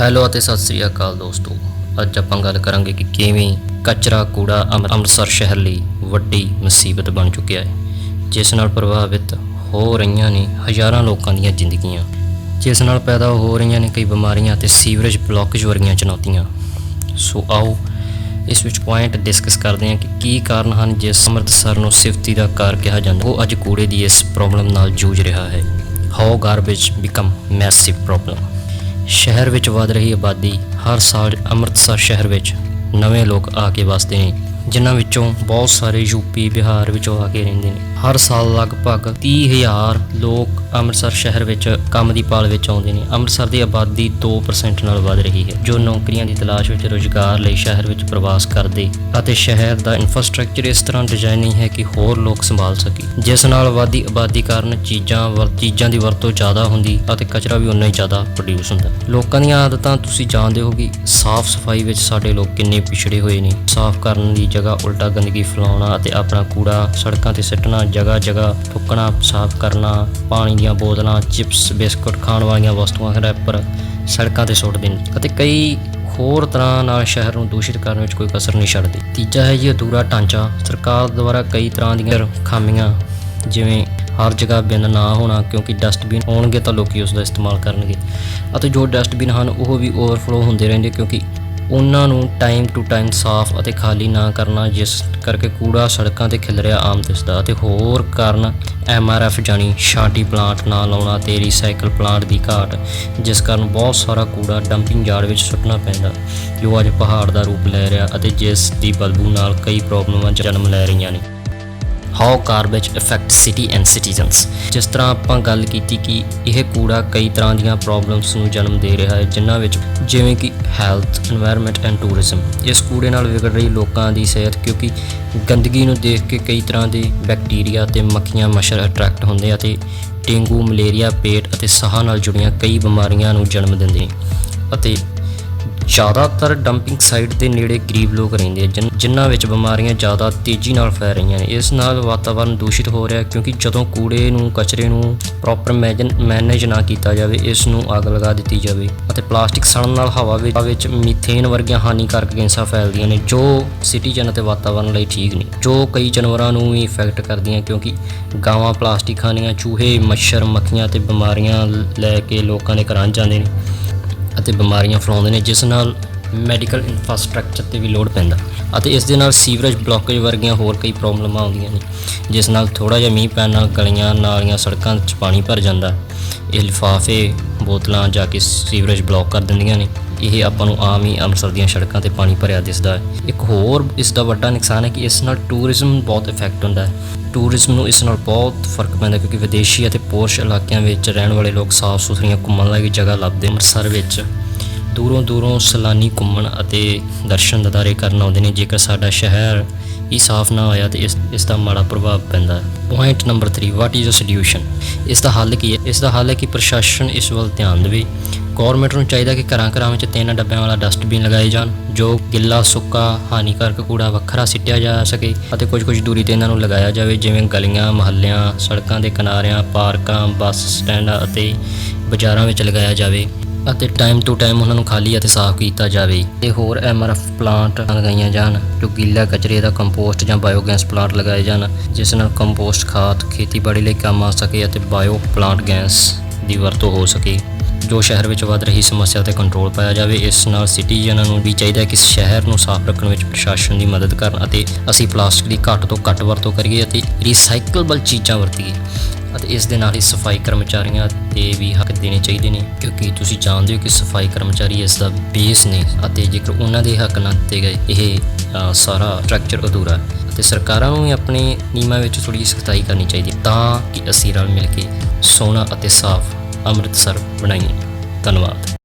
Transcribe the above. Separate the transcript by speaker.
Speaker 1: Hello ਅਤੇ ਸਤਿ ਸ੍ਰੀ ਅਕਾਲ ਦੋਸਤੋ। ਅੱਜ ਆਪਾਂ ਗੱਲ ਕਰਾਂਗੇ ਕਿ ਕਿਵੇਂ ਕਚਰਾ ਕੂੜਾ ਅੰਮ੍ਰਿ- ਅੰਮ੍ਰਿਤਸਰ ਸ਼ਹਿਰ ਲਈ ਵੱਡੀ ਮੁਸੀਬਤ ਬਣ ਚੁੱਕਿਆ ਹੈ, ਜਿਸ ਨਾਲ ਪ੍ਰਭਾਵਿਤ ਹੋ ਰਹੀਆਂ ਨੇ ਹਜ਼ਾਰਾਂ ਲੋਕਾਂ ਦੀਆਂ ਜ਼ਿੰਦਗੀਆਂ। ਜਿਸ ਨਾਲ ਪੈਦਾ ਹੋ ਰਹੀਆਂ ਨੇ ਕਈ ਬਿਮਾਰੀਆਂ ਤੇ ਸੀਵਰੇਜ ਬਲੌਕੇਜ ਵਰਗੀਆਂ ਚੁਣੌਤੀਆਂ। ਸੋ ਆਓ ਇਸ ਵਿੱਚ ਪੁਆਇੰਟ ਡਿਸਕਸ ਕਰਦੇ ਹਾਂ ਕਿ ਕੀ ਕਾਰਨ ਹਨ ਜਿਸ ਅੰਮ੍ਰਿਤਸਰ ਨੂੰ ਸਿਫਤੀ ਦਾ ਕਾਰ ਕਿਹਾ ਜਾਂਦਾ ਉਹ ਅੱਜ ਕੂੜੇ ਦੀ ਇਸ ਪ੍ਰੋਬਲਮ ਨਾਲ ਜੂਝ ਰਿਹਾ ਹੈ। How garbage become massive problem ਸ਼ਹਿਰ ਵਿੱਚ ਵਧ ਰਹੀ ਆਬਾਦੀ ਹਰ ਸਾਲ ਅੰਮ੍ਰਿਤਸਰ ਸ਼ਹਿਰ ਵਿੱਚ ਨਵੇਂ ਲੋਕ ਆ ਕੇ ਵਸਦੇ ਨੇ, ਜਿਨ੍ਹਾਂ ਵਿੱਚੋਂ ਬਹੁਤ ਸਾਰੇ ਯੂਪੀ ਬਿਹਾਰ ਵਿੱਚੋਂ ਆ ਕੇ ਰਹਿੰਦੇ ਨੇ। ਹਰ ਸਾਲ ਲਗਭਗ 30000 ਲੋਕ ਅੰਮ੍ਰਿਤਸਰ ਸ਼ਹਿਰ ਵਿੱਚ ਕੰਮ ਦੀ ਪਾਲ ਵਿੱਚ ਆਉਂਦੇ ਨੇ। ਅੰਮ੍ਰਿਤਸਰ ਦੀ ਆਬਾਦੀ 2% ਨਾਲ ਵਧ ਰਹੀ ਹੈ, ਜੋ ਨੌਕਰੀਆਂ ਦੀ ਤਲਾਸ਼ ਵਿੱਚ ਰੁਜ਼ਗਾਰ ਲਈ ਸ਼ਹਿਰ ਵਿੱਚ ਪ੍ਰਵਾਸ ਕਰਦੇ ਅਤੇ ਸ਼ਹਿਰ ਦਾ ਇਨਫਰਾਸਟ੍ਰਕਚਰ ਇਸ ਤਰ੍ਹਾਂ ਡਿਜ਼ਾਈਨ ਨਹੀਂ ਹੈ ਕਿ ਹੋਰ ਲੋਕ ਸੰਭਾਲ ਸਕੇ। ਜਿਸ ਨਾਲ ਵਾਦੀ ਆਬਾਦੀ ਕਾਰਨ ਚੀਜ਼ਾਂ ਵਰ, ਚੀਜ਼ਾਂ ਦੀ ਵਰਤੋਂ ਜ਼ਿਆਦਾ ਹੁੰਦੀ ਅਤੇ ਕਚਰਾ ਵੀ ਉਨਾ ਹੀ ਜ਼ਿਆਦਾ ਪ੍ਰੋਡਿਊਸ ਹੁੰਦਾ। ਲੋਕਾਂ ਦੀਆਂ ਆਦਤਾਂ ਤੁਸੀਂ ਜਾਣਦੇ ਹੋ ਕਿ ਸਾਫ਼ ਸਫ਼ਾਈ ਵਿੱਚ ਸਾਡੇ ਲੋਕ ਕਿੰਨੇ ਪਿਛੜੇ ਹੋਏ ਨੇ। ਸਾਫ਼ ਕਰਨ ਦੀ ਜਗ੍ਹਾ ਉਲਟਾ ਗੰਦਗੀ ਫੈਲਾਉਣਾ ਅਤੇ ਆਪਣਾ ਕੂੜਾ ਸੜਕਾਂ ਤੇ ਸਿੱਟਣਾ ਜਗ੍ਹਾ ਜਗ੍ਹਾ ਥੁੱਕਣਾ ਸਾਫ਼ ਕਰਨਾ, ਪਾਣੀ ਦੀਆਂ ਬੋਤਲਾਂ, ਚਿਪਸ, ਬਿਸਕੁਟ ਖਾਣ ਵਾਲੀਆਂ ਵਸਤੂਆਂ ਰੈਪਰ ਸੜਕਾਂ ਤੇ ਸੁੱਟ ਦੇਣ ਅਤੇ ਕਈ ਹੋਰ ਤਰ੍ਹਾਂ ਨਾਲ ਸ਼ਹਿਰ ਨੂੰ ਦੂਸ਼ਿਤ ਕਰਨ ਵਿੱਚ ਕੋਈ ਕਸਰ ਨਹੀਂ ਛੱਡਦੀ। ਤੀਜਾ ਹੈ ਜੀ ਅਧੂਰਾ ਢਾਂਚਾ। ਸਰਕਾਰ ਦੁਆਰਾ ਕਈ ਤਰ੍ਹਾਂ ਦੀਆਂ ਖਾਮੀਆਂ, ਜਿਵੇਂ ਹਰ ਜਗ੍ਹਾ ਬਿਨ ਨਾ ਹੋਣਾ ਕਿਉਂਕਿ ਡਸਟਬਿਨ ਹੋਣਗੇ ਤਾਂ ਲੋਕੀ ਉਸ ਦਾ ਇਸਤੇਮਾਲ ਕਰਨਗੇ ਅਤੇ ਜੋ ਡਸਟਬਿਨ ਹਨ ਉਹ ਵੀ ਓਵਰਫਲੋ ਹੁੰਦੇ ਰਹਿੰਦੇ ਕਿਉਂਕਿ ਉਹਨਾਂ ਨੂੰ ਟਾਈਮ ਟੂ ਟਾਈਮ ਸਾਫ਼ ਅਤੇ ਖਾਲੀ ਨਾ ਕਰਨਾ, ਜਿਸ ਕਰਕੇ ਕੂੜਾ ਸੜਕਾਂ ਤੇ ਖਿਲ ਰਿਹਾ ਆਮ ਦਿਸਦਾ ਅਤੇ ਹੋਰ ਕਾਰਨ ਐਮਆਰਐਫ ਜਾਨੀ ਛਾਂਟੀ ਪਲਾਂਟ ਨਾ ਲਾਉਣਾ, ਤੇ ਰੀਸਾਈਕਲ ਪਲਾਂਟ ਦੀ ਘਾਟ, ਜਿਸ ਕਾਰਨ ਬਹੁਤ ਸਾਰਾ ਕੂੜਾ ਡੰਪਿੰਗ ਯਾਰਡ ਵਿੱਚ ਸੁੱਟਣਾ ਪੈਂਦਾ। ਜੋ ਅੱਜ ਪਹਾੜ ਦਾ ਰੂਪ ਲੈ ਰਿਹਾ ਅਤੇ ਜਿਸ ਦੀ ਬਦਬੂ ਨਾਲ ਕਈ ਪ੍ਰੋਬਲਮਾਂ ਜਨਮ ਲੈ ਰਹੀਆਂ ਨੇ। How garbage effect city and citizens ਜਿਸ ਤਰ੍ਹਾਂ ਆਪਾਂ ਗੱਲ ਕੀਤੀ ਕਿ ਇਹ ਕੂੜਾ ਕਈ ਤਰ੍ਹਾਂ ਦੀਆਂ ਪ੍ਰੋਬਲਮਸ ਨੂੰ ਜਨਮ ਦੇ ਰਿਹਾ ਹੈ, ਜਿਨ੍ਹਾਂ ਵਿੱਚ ਜਿਵੇਂ ਕਿ ਹੈਲਥ এনवायरमेंट ਐਂਡ ਟੂਰਿਜ਼ਮ ਇਸ ਕੂੜੇ ਨਾਲ ਵਿਗੜ ਰਹੀ ਲੋਕਾਂ ਦੀ ਸਿਹਤ ਕਿਉਂਕਿ ਗੰਦਗੀ ਨੂੰ ਦੇਖ ਕੇ ਕਈ ਤਰ੍ਹਾਂ ਦੇ ਬੈਕਟੀਰੀਆ ਤੇ ਮੱਖੀਆਂ ਮੱਛਰ ਅਟਰੈਕਟ ਹੁੰਦੇ ਅਤੇ ਡੇਂਗੂ, ਮਲੇਰੀਆ, ਪੇਟ ਅਤੇ ਸਾਹ ਨਾਲ ਜੁੜੀਆਂ ਕਈ ਬਿਮਾਰੀਆਂ ਨੂੰ ਜਨਮ ਦਿੰਦੇ ਅਤੇ ਜ਼ਿਆਦਾਤਰ ਡੰਪਿੰਗ ਸਾਈਟ ਦੇ ਨੇੜੇ ਗਰੀਬ ਲੋਕ ਰਹਿੰਦੇ ਆ, ਜਿਨ- ਜਿਨ੍ਹਾਂ ਵਿੱਚ ਬਿਮਾਰੀਆਂ ਜ਼ਿਆਦਾ ਤੇਜ਼ੀ ਨਾਲ ਫੈਲ ਰਹੀਆਂ ਨੇ। ਇਸ ਨਾਲ ਵਾਤਾਵਰਣ ਦੂਸ਼ਿਤ ਹੋ ਰਿਹਾ, ਕਿਉਂਕਿ ਜਦੋਂ ਕੂੜੇ ਨੂੰ, ਕਚਰੇ ਨੂੰ ਪ੍ਰੋਪਰ ਮੈਨੇਜ ਨਾ ਕੀਤਾ ਜਾਵੇ, ਇਸ ਨੂੰ ਅੱਗ ਲਗਾ ਦਿੱਤੀ ਜਾਵੇ ਅਤੇ ਪਲਾਸਟਿਕ ਸੜਨ ਨਾਲ ਹਵਾ ਵਿੱਚ, ਹਵਾ ਮੀਥੇਨ ਵਰਗੀਆਂ ਹਾਨੀਕਾਰਕ ਗੈਸਾਂ ਫੈਲਦੀਆਂ ਨੇ, ਜੋ ਸਿਟੀਜ਼ਨ ਅਤੇ ਵਾਤਾਵਰਣ ਲਈ ਠੀਕ ਨਹੀਂ। ਜੋ ਕਈ ਜਾਨਵਰਾਂ ਨੂੰ ਵੀ ਇਫੈਕਟ ਕਰਦੀਆਂ, ਕਿਉਂਕਿ ਗਾਵਾਂ ਪਲਾਸਟਿਕ ਖਾਣੀਆਂ, ਚੂਹੇ, ਮੱਛਰ, ਮੱਖੀਆਂ ਤੇ ਬਿਮਾਰੀਆਂ ਲੈ ਕੇ ਲੋਕਾਂ ਦੇ ਘਰਾਂ ਜਾਂਦੇ ਨੇ। ਅਤੇ ਬਿਮਾਰੀਆਂ ਫੈਲਾਉਂਦੇ ਨੇ, ਜਿਸ ਨਾਲ ਮੈਡੀਕਲ ਇਨਫਰਾਸਟ੍ਰਕਚਰ ਤੇ ਵੀ ਲੋਡ ਪੈਂਦਾ। ਅਤੇ ਇਸ ਦੇ ਨਾਲ ਸੀਵਰੇਜ ਬਲੌਕੇਜ ਵਰਗੀਆਂ ਹੋਰ ਕਈ ਪ੍ਰੋਬਲਮਾਂ ਆਉਂਦੀਆਂ ਨੇ, ਜਿਸ ਨਾਲ ਥੋੜਾ ਜਿਹਾ ਮੀਂਹ ਪੈਣ ਨਾਲ ਗਲੀਆਂ, ਨਾਲੀਆਂ, ਸੜਕਾਂ 'ਚ ਪਾਣੀ ਭਰ ਜਾਂਦਾ। ਇਹ ਲਿਫਾਫੇ, ਬੋਤਲਾਂ ਜਾ ਕੇ ਸੀਵਰੇਜ ਬਲੌਕ ਕਰ ਦਿੰਦੀਆਂ ਨੇ। ਇਹ ਆਪਾਂ ਨੂੰ ਆਮ ਹੀ ਅੰਮ੍ਰਿਤਸਰ ਦੀਆਂ ਸੜਕਾਂ ਤੇ ਪਾਣੀ ਭਰਿਆ ਦਿਸਦਾ ਹੈ। ਇੱਕ ਹੋਰ ਇਸ ਦਾ ਵੱਡਾ ਨੁਕਸਾਨ ਹੈ ਕਿ ਇਸ ਨਾਲ ਟੂਰਿਜ਼ਮ ਬਹੁਤ ਇਫੈਕਟ ਹੁੰਦਾ ਹੈ। ਟੂਰਿਜ਼ਮ ਨੂੰ ਇਸ ਨਾਲ ਬਹੁਤ ਫ਼ਰਕ ਪੈਂਦਾ ਕਿਉਂਕਿ ਵਿਦੇਸ਼ੀ ਅਤੇ ਪੋਰਸ਼ ਇਲਾਕਿਆਂ ਵਿੱਚ ਰਹਿਣ ਵਾਲੇ ਲੋਕ ਸਾਫ਼ ਸੁਥਰੀਆਂ ਘੁੰਮਣ ਲਈ ਜਗ੍ਹਾ ਲੱਭਦੇ ਅੰਮ੍ਰਿਤਸਰ ਵਿੱਚ ਦੂਰੋਂ ਦੂਰੋਂ ਸੈਲਾਨੀ ਘੁੰਮਣ ਅਤੇ ਦਰਸ਼ਨ ਦਿਦਾਰੇ ਕਰਨ ਆਉਂਦੇ ਨੇ। ਜੇਕਰ ਸਾਡਾ ਸ਼ਹਿਰ ਹੀ ਸਾਫ਼ ਨਾ ਹੋਇਆ ਤੇ ਇਸ ਇਸ ਦਾ ਮਾੜਾ ਪ੍ਰਭਾਵ ਪੈਂਦਾ ਹੈ। Point number 3 what is a solution ਇਸ ਦਾ ਹੱਲ ਕੀ ਹੈ? ਇਸ ਦਾ ਹੱਲ ਹੈ ਕਿ ਪ੍ਰਸ਼ਾਸਨ ਇਸ ਵੱਲ ਧਿਆਨ ਦੇਵੇ। ਗਵਰਨਮੈਂਟ ਨੂੰ ਚਾਹੀਦਾ ਕਿ ਘਰਾਂ ਘਰਾਂ ਵਿੱਚ ਤਿੰਨ ਡੱਬਿਆਂ ਵਾਲਾ ਡਸਟਬਿਨ ਲਗਾਏ ਜਾਣ, ਜੋ ਗਿੱਲਾ, ਸੁੱਕਾ, ਹਾਨੀਕਾਰਕ ਕੂੜਾ ਵੱਖਰਾ ਸਿੱਟਿਆ ਜਾ ਸਕੇ ਅਤੇ ਕੁਝ ਕੁਝ ਦੂਰੀ ਤੇ ਇਹਨਾਂ ਨੂੰ ਲਗਾਇਆ ਜਾਵੇ, ਜਿਵੇਂ ਗਲੀਆਂ, ਮੁਹੱਲਿਆਂ, ਸੜਕਾਂ ਦੇ ਕਿਨਾਰਿਆਂ, ਪਾਰਕਾਂ, ਬੱਸ ਸਟੈਂਡਾਂ ਅਤੇ ਬਾਜ਼ਾਰਾਂ ਵਿੱਚ ਲਗਾਇਆ ਜਾਵੇ ਅਤੇ ਟਾਈਮ ਟੂ ਟਾਈਮ ਉਹਨਾਂ ਨੂੰ ਖਾਲੀ ਅਤੇ ਸਾਫ਼ ਕੀਤਾ ਜਾਵੇ। ਤੇ ਹੋਰ ਐਮਆਰਐਫ ਪਲਾਂਟ ਲਗਾਈਆਂ ਜਾਣ, ਜੋ ਗਿੱਲਾ ਕਚਰੇ ਦਾ ਕੰਪੋਸਟ ਜਾਂ ਬਾਇਓਗੈਸ ਪਲਾਂਟ ਲਗਾਏ ਜਾਣ, ਜਿਸ ਨਾਲ ਕੰਪੋਸਟ ਖਾਦ, ਖੇਤੀਬਾੜੀ ਲਈ ਕੰਮ ਆ ਸਕੇ ਅਤੇ ਬਾਇਓ ਪਲਾਂਟ ਗੈਸ ਦੀ ਵਰਤੋਂ ਹੋ ਸਕੇ। ਜੋ ਸ਼ਹਿਰ ਵਿੱਚ ਵੱਧ ਰਹੀ ਸਮੱਸਿਆ ਤੇ ਕੰਟਰੋਲ ਪਾਇਆ ਜਾਵੇ, ਇਸ ਨਾਲ ਸਿਟੀਜ਼ਨਾਂ ਨੂੰ ਵੀ ਚਾਹੀਦਾ ਹੈ ਕਿ ਸ਼ਹਿਰ ਨੂੰ ਸਾਫ਼ ਰੱਖਣ ਵਿੱਚ ਪ੍ਰਸ਼ਾਸਨ ਦੀ ਮਦਦ ਕਰਨ ਅਤੇ ਅਸੀਂ ਪਲਾਸਟਿਕ ਦੀ ਘੱਟ ਤੋਂ ਘੱਟ ਵਰਤੋਂ ਕਰੀਏ ਅਤੇ ਰੀਸਾਈਕਲੇਬਲ ਚੀਜ਼ਾਂ ਵਰਤੀਏ ਅਤੇ ਇਸ ਦੇ ਨਾਲ ਹੀ ਸਫ਼ਾਈ ਕਰਮਚਾਰੀਆਂ ਤੇ ਵੀ ਹੱਕ ਦੇਣੇ ਚਾਹੀਦੇ ਨੇ, ਕਿਉਂਕਿ ਤੁਸੀਂ ਜਾਣਦੇ ਹੋ ਕਿ ਸਫ਼ਾਈ ਕਰਮਚਾਰੀ ਇਸ ਦਾ ਬੇਸ ਨੇ ਅਤੇ ਜੇਕਰ ਉਹਨਾਂ ਦੇ ਹੱਕ ਨਾ ਦਿੱਤੇ ਗਏ, ਇਹ ਸਾਰਾ ਸਟਰਕਚਰ ਅਧੂਰਾ ਹੈ ਅਤੇ ਸਰਕਾਰਾਂ ਨੂੰ ਵੀ ਆਪਣੇ ਨਿਯਮਾਂ ਵਿੱਚ ਥੋੜੀ ਸਖਤਾਈ ਕਰਨੀ ਚਾਹੀਦੀ ਤਾਂ ਕਿ ਅਸੀਂ ਰਲ ਮਿਲ ਕੇ ਸੋਹਣਾ ਅਤੇ ਸਾਫ਼ ਅੰਮ੍ਰਿਤਸਰ ਬਣਾਈਏ ਧੰਨਵਾਦ।